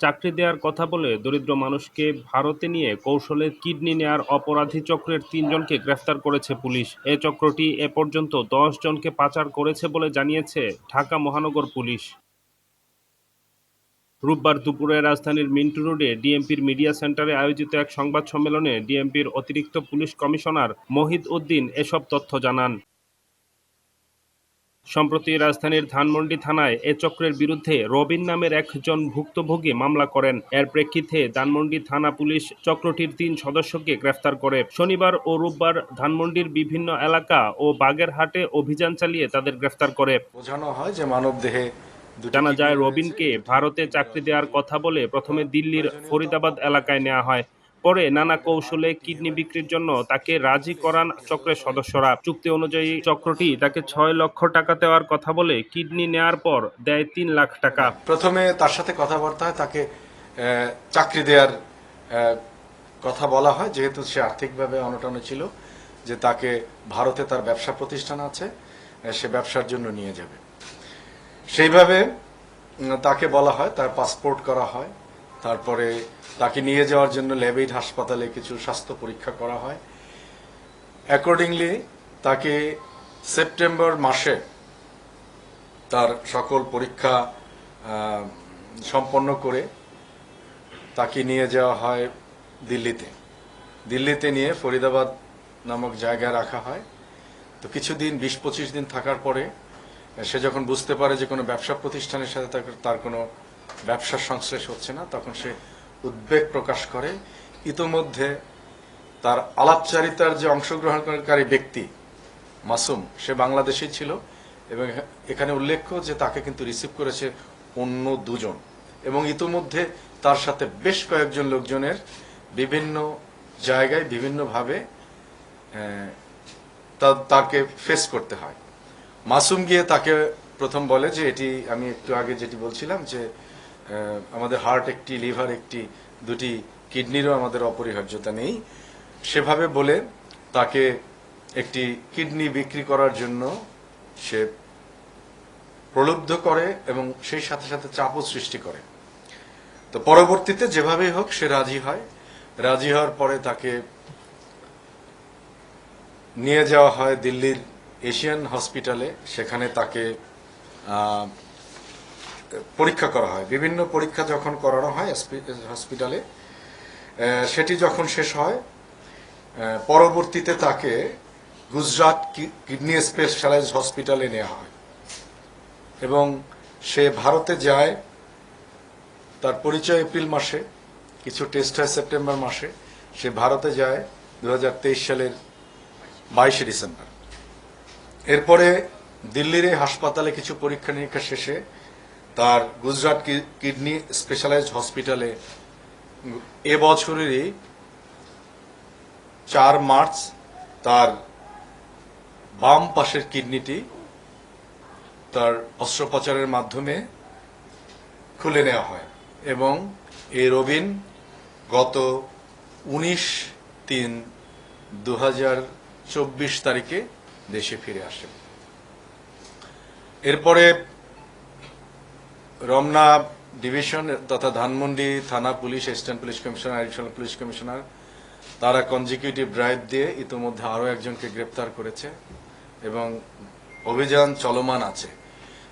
চাকরি দেওয়ার কথা বলে দরিদ্র মানুষকে ভারতে নিয়ে কৌশলে কিডনি নেয়ার অপরাধী চক্রের তিনজনকে গ্রেফতার করেছে পুলিশ। এ চক্রটি এ পর্যন্ত দশ জনকে পাচার করেছে বলে জানিয়েছে ঢাকা মহানগর পুলিশ। রোববার দুপুরে রাজধানীর মিন্টু রোডে ডিএমপির মিডিয়া সেন্টারে আয়োজিত এক সংবাদ সম্মেলনে ডিএমপির অতিরিক্ত পুলিশ কমিশনার মহিদ উদ্দিন এসব তথ্য জানান। সম্প্রতি রাজধানীর ধানমন্ডি থানায় এ চক্রের বিরুদ্ধে রবিন নামের একজন ভুক্তভোগী মামলা করেন। এর প্রেক্ষিতে ধানমন্ডি থানা পুলিশ চক্রটির তিন সদস্যকে গ্রেফতার করে। শনিবার ও রোববার ধানমন্ডির বিভিন্ন এলাকা ও বাগেরহাটে অভিযান চালিয়ে তাদের গ্রেফতার করে। বোঝানো হয় যে মানব দেহে জানা যায় রবিনকে ভারতে চাকরি দেওয়ার কথা বলে প্রথমে দিল্লির ফরিদাবাদ এলাকায় নেওয়া হয়। পরে নানা কৌশলে কিডনি বিক্রির জন্য তাকে রাজি করান চক্রের সদস্যরা। চুক্তি অনুযায়ী চক্রটি তাকে ছয় লক্ষ টাকা দেওয়ার কথা বলে কিডনি নেয়ার পর দেয় তিন লাখ টাকা। প্রথমে তার সাথে কথাবার্তা হয়, তাকে চাকরি দেওয়ার কথা বলা হয়, যেহেতু সে আর্থিকভাবে অনটনে ছিল, যে তাকে ভারতে তার ব্যবসা প্রতিষ্ঠান আছে সে ব্যবসার জন্য নিয়ে যাবে। সেইভাবে তাকে বলা হয়, তার পাসপোর্ট করা হয় তারপরে তাকে নিয়ে যাওয়ার জন্য ল্যাবেইড হাসপাতালে কিছু স্বাস্থ্য পরীক্ষা করা হয়। অ্যাকর্ডিংলি তাকে সেপ্টেম্বর মাসে তার সকল পরীক্ষা সম্পন্ন করে তাকে নিয়ে যাওয়া হয় দিল্লিতে। দিল্লিতে নিয়ে ফরিদাবাদ নামক জায়গায় রাখা হয়। তো কিছুদিন, বিশ পঁচিশ দিন থাকার পরে সে যখন বুঝতে পারে যে কোনো ব্যবসা প্রতিষ্ঠানের সাথে তার- তার কোনো ব্যবসার সংশ্লেষ হচ্ছে না, তখন সে উদ্বেগ প্রকাশ করে। ইতোমধ্যে তার আলাপচারিতার যে অংশগ্রহণকারী ব্যক্তি মাসুম, সে বাংলাদেশি ছিল এবং এখানে উল্লেখ্য যে তাকে কিন্তু রিসিভ করেছে অন্য দুজন এবং ইতোমধ্যে তার সাথে বেশ কয়েকজন লোকজনের বিভিন্ন জায়গায় বিভিন্নভাবে তাকে ফেস করতে হয়। মাসুম গিয়ে তাকে প্রথম বলে যে, এটি আমি একটু আগে যেটি বলছিলাম যে আমাদের হার্ট একটি লিভার একটি, দুটি কিডনিরও আমাদের অপরিহার্যতা নেই। সেভাবে বলে তাকে একটি কিডনি বিক্রি করার জন্য সে প্রলুব্ধ করে এবং সেই সাথে সাথে চাপও সৃষ্টি করে। তো পরবর্তীতে যেভাবেই হোক সে রাজি হয়। রাজি হওয়ার পরে তাকে নিয়ে যাওয়া হয় দিল্লির এশিয়ান হসপিটালে। সেখানে তাকে পরীক্ষা করা হয়। বিভিন্ন পরীক্ষা যখন করানো হয় হসপিটালে সেটি যখন শেষ হয় পরবর্তীতে তাকে গুজরাট কিডনি স্পেশালাইজ হসপিটালে নেওয়া হয়। এবং সে ভারতে যায়, তার পরিচয় এপ্রিল মাসে, কিছু টেস্ট হয় সেপ্টেম্বর মাসে, সে ভারতে যায় দু হাজার তেইশ সালের বাইশে ডিসেম্বর। এরপরে দিল্লির হাসপাতালে কিছু পরীক্ষা নিরীক্ষা শেষে তার গুজরাট কিডনি স্পেশালাইজড হসপিটালে এ বছরেরই চার মার্চ তার বাম পাশের কিডনিটি তার অস্ত্রোপচারের মাধ্যমে খুলে নেওয়া হয় এবং এই রবিন গত উনিশ তিন দু তারিখে দেশে ফিরে আসেন। এরপরে রমনা ডিভিশন তথা ধানমন্ডি থানা police assistant police commissioner additional police commissioner, তারা কনজিকিউটিভ ড্রাইভ দিয়ে ইতিমধ্যে আরও একজনকে গ্রেপ্তার করেছে এবং অভিযান চলমান আছে।